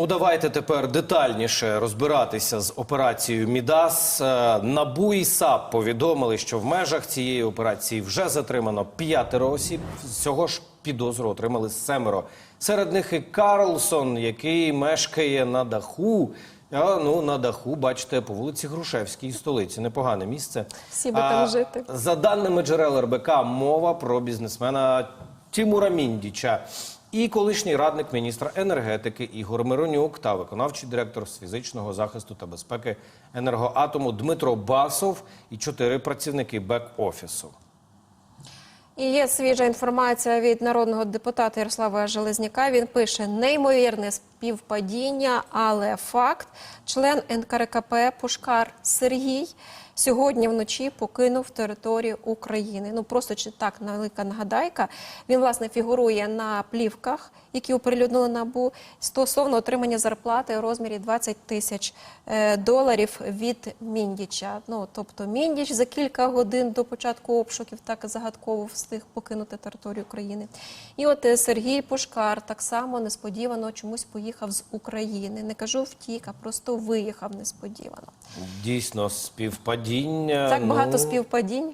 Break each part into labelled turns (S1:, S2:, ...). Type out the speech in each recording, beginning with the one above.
S1: Ну, давайте тепер детальніше розбиратися з операцією Мідас. Е, Набу і САП повідомили, що в межах цієї операції вже затримано п'ятеро осіб. Всього ж підозру отримали семеро. Серед них і Карлсон, який мешкає на даху. А, ну, на даху, бачите, по вулиці Грушевській, столиці. Непогане місце.
S2: Всі би там жити.
S1: За даними джерел РБК, мова про бізнесмена Тімура Міндіча і колишній радник міністра енергетики Ігор Миронюк та виконавчий директор з фізичного захисту та безпеки енергоатому Дмитро Басов і чотири працівники бек-офісу.
S2: І є свіжа інформація від народного депутата Ярослава Железняка. Він пише неймовірне співпадіння, але факт. Член НКРКП Пушкар Сергій сьогодні вночі покинув територію України. Ну просто чи так велика нагадайка. Він власне фігурує на плівках, які оприлюднили набу стосовно отримання зарплати у розмірі 20 тисяч е, доларів від Міндіча. Ну тобто Міндіч за кілька годин до початку обшуків так загадково встиг покинути територію України. І от е, Сергій Пушкар так само несподівано чомусь поїхав з України. Не кажу втік, а просто виїхав несподівано.
S1: Дійсно, співпадіння.
S2: Так багато
S1: ну,
S2: співпадінь.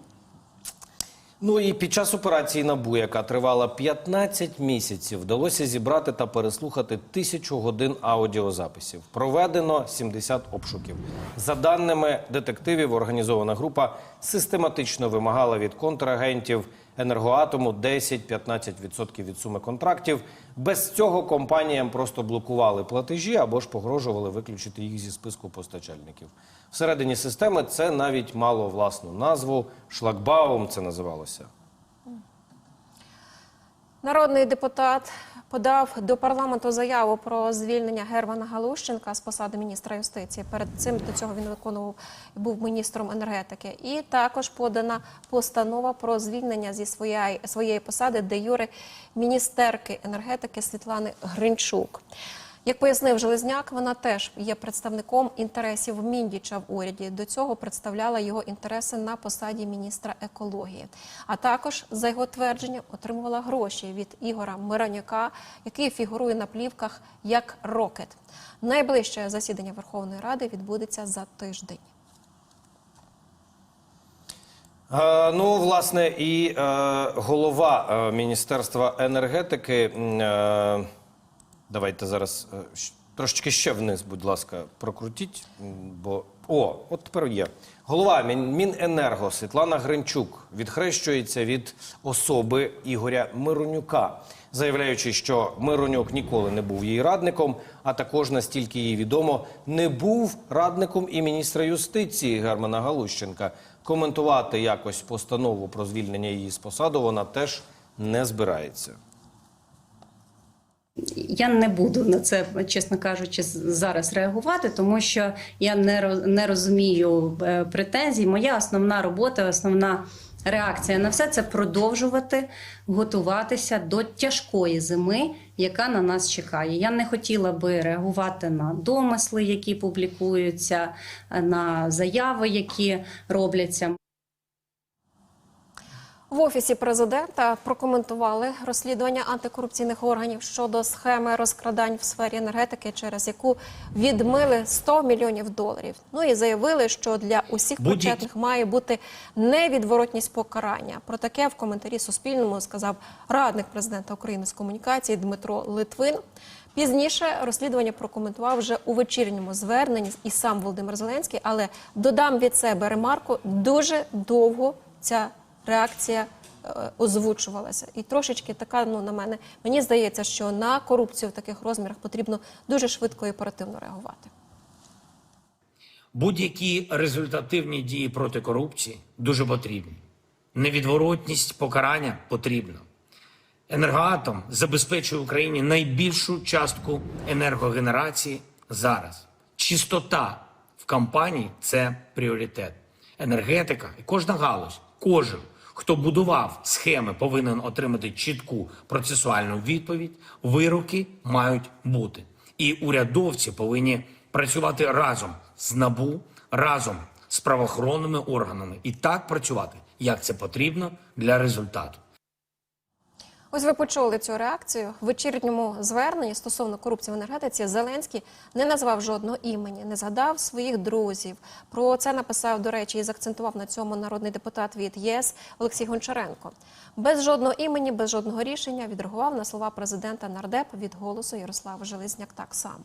S1: Ну і під час операції НАБУ, яка тривала 15 місяців, вдалося зібрати та переслухати тисячу годин аудіозаписів. Проведено 70 обшуків. За даними детективів, організована група систематично вимагала від контрагентів енергоатому 10-15% від суми контрактів. Без цього компаніям просто блокували платежі або ж погрожували виключити їх зі списку постачальників. Всередині системи це навіть мало власну назву. Шлагбаум це називалося.
S2: Народний депутат подав до парламенту заяву про звільнення Германа Галущенка з посади міністра юстиції. Перед цим до цього він виконував був міністром енергетики. І також подана постанова про звільнення зі своєї своєї посади де юри міністерки енергетики Світлани Гринчук. Як пояснив Железняк, вона теж є представником інтересів Міндіча в уряді. До цього представляла його інтереси на посаді міністра екології. А також, за його твердженням, отримувала гроші від Ігора Миронюка, який фігурує на плівках як рокет. Найближче засідання Верховної Ради відбудеться за тиждень.
S1: Е, ну, власне, і е, голова е, Міністерства енергетики. Е, давайте зараз е, трошечки ще вниз, будь ласка, прокрутіть. Бо о, от тепер є. Голова Міненерго Світлана Гринчук відхрещується від особи Ігоря Миронюка, заявляючи, що Миронюк ніколи не був її радником, а також настільки їй відомо, не був радником і міністра юстиції Германа Галущенка. Коментувати якось постанову про звільнення її з посаду вона теж не збирається.
S3: Я не буду на це, чесно кажучи, зараз реагувати, тому що я не не розумію е, претензій. Моя основна робота, основна реакція на все це продовжувати готуватися до тяжкої зими, яка на нас чекає. Я не хотіла би реагувати на домисли, які публікуються, е, на заяви, які робляться.
S2: В офісі президента прокоментували розслідування антикорупційних органів щодо схеми розкрадань в сфері енергетики, через яку відмили 100 мільйонів доларів. Ну і заявили, що для усіх причетних має бути невідворотність покарання. Про таке в коментарі Суспільному сказав радник президента України з комунікації Дмитро Литвин. Пізніше розслідування прокоментував вже у вечірньому зверненні і сам Володимир Зеленський, але додам від себе ремарку дуже довго ця реакція е, озвучувалася. І трошечки така, ну на мене, мені здається, що на корупцію в таких розмірах потрібно дуже швидко і оперативно реагувати.
S4: Будь-які результативні дії проти корупції дуже потрібні. Невідворотність покарання потрібно. Енергоатом забезпечує Україні найбільшу частку енергогенерації зараз. Чистота в компанії це пріоритет. Енергетика і кожна галузь, кожен, хто будував схеми, повинен отримати чітку процесуальну відповідь. Вироки мають бути. І урядовці повинні працювати разом з НАБУ, разом з правоохоронними органами і так працювати, як це потрібно для результату.
S2: Ось ви почули цю реакцію. В вечірньому зверненні стосовно корупції в енергетиці Зеленський не назвав жодного імені, не згадав своїх друзів. Про це написав, до речі, і заакцентував на цьому народний депутат від ЄС Олексій Гончаренко. Без жодного імені, без жодного рішення відреагував на слова президента нардеп від голосу Ярослава Железняк так само.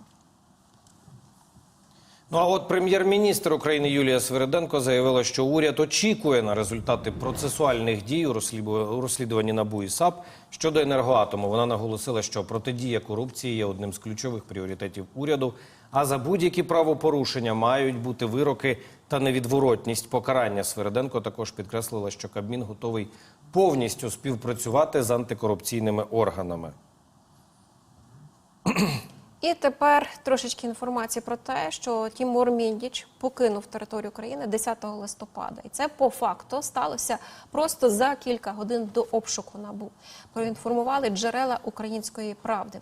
S1: Ну а от прем'єр-міністр України Юлія Свириденко заявила, що уряд очікує на результати процесуальних дій у розслідуванні- НАБУ і САП щодо енергоатому. Вона наголосила, що протидія корупції є одним з ключових пріоритетів уряду. А за будь-які правопорушення мають бути вироки та невідворотність покарання. Свириденко також підкреслила, що Кабмін готовий повністю співпрацювати з антикорупційними органами.
S2: І тепер трошечки інформації про те, що Тімур Міндіч покинув територію України 10 листопада, і це по факту сталося просто за кілька годин до обшуку набу. Проінформували джерела української правди.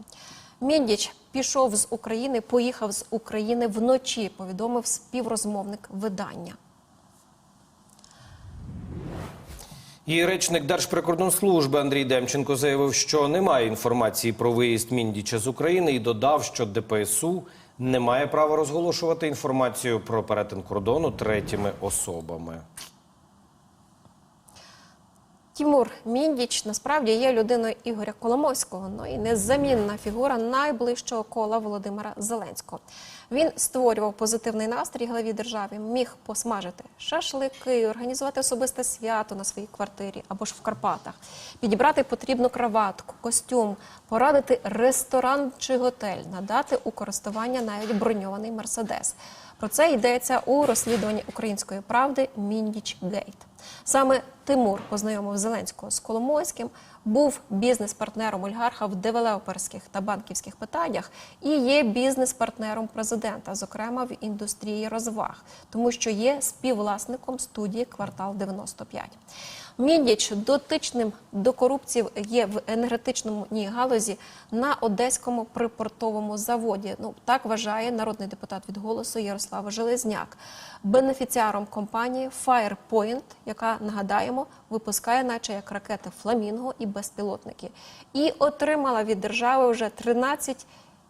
S2: Міндіч пішов з України, поїхав з України вночі. Повідомив співрозмовник видання.
S1: І речник Держприкордонслужби Андрій Демченко заявив, що немає інформації про виїзд Міндіча з України і додав, що ДПСУ не має права розголошувати інформацію про перетин кордону третіми особами.
S2: Тімур Міндіч насправді є людиною Ігоря Коломойського, ну і незамінна фігура найближчого кола Володимира Зеленського. Він створював позитивний настрій главі держави, міг посмажити шашлики, організувати особисте свято на своїй квартирі або ж в Карпатах, підібрати потрібну краватку, костюм, порадити ресторан чи готель, надати у користування навіть броньований мерседес. Про це йдеться у розслідуванні української правди Міндіч Гейт. Саме Тимур познайомив Зеленського з Коломойським, був бізнес-партнером олігарха в девелоперських та банківських питаннях і є бізнес-партнером президента, зокрема в індустрії розваг, тому що є співвласником студії Квартал 95. Міндіч дотичним до корупції є в енергетичному галузі на одеському припортовому заводі. Ну так вважає народний депутат від голосу Ярослава Железняк, бенефіціаром компанії Firepoint, яка нагадаємо випускає, наче як ракети Фламінго і безпілотники, і отримала від держави вже 13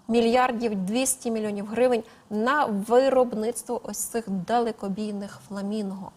S2: мільярдів 200 мільйонів гривень на виробництво ось цих далекобійних фламінго.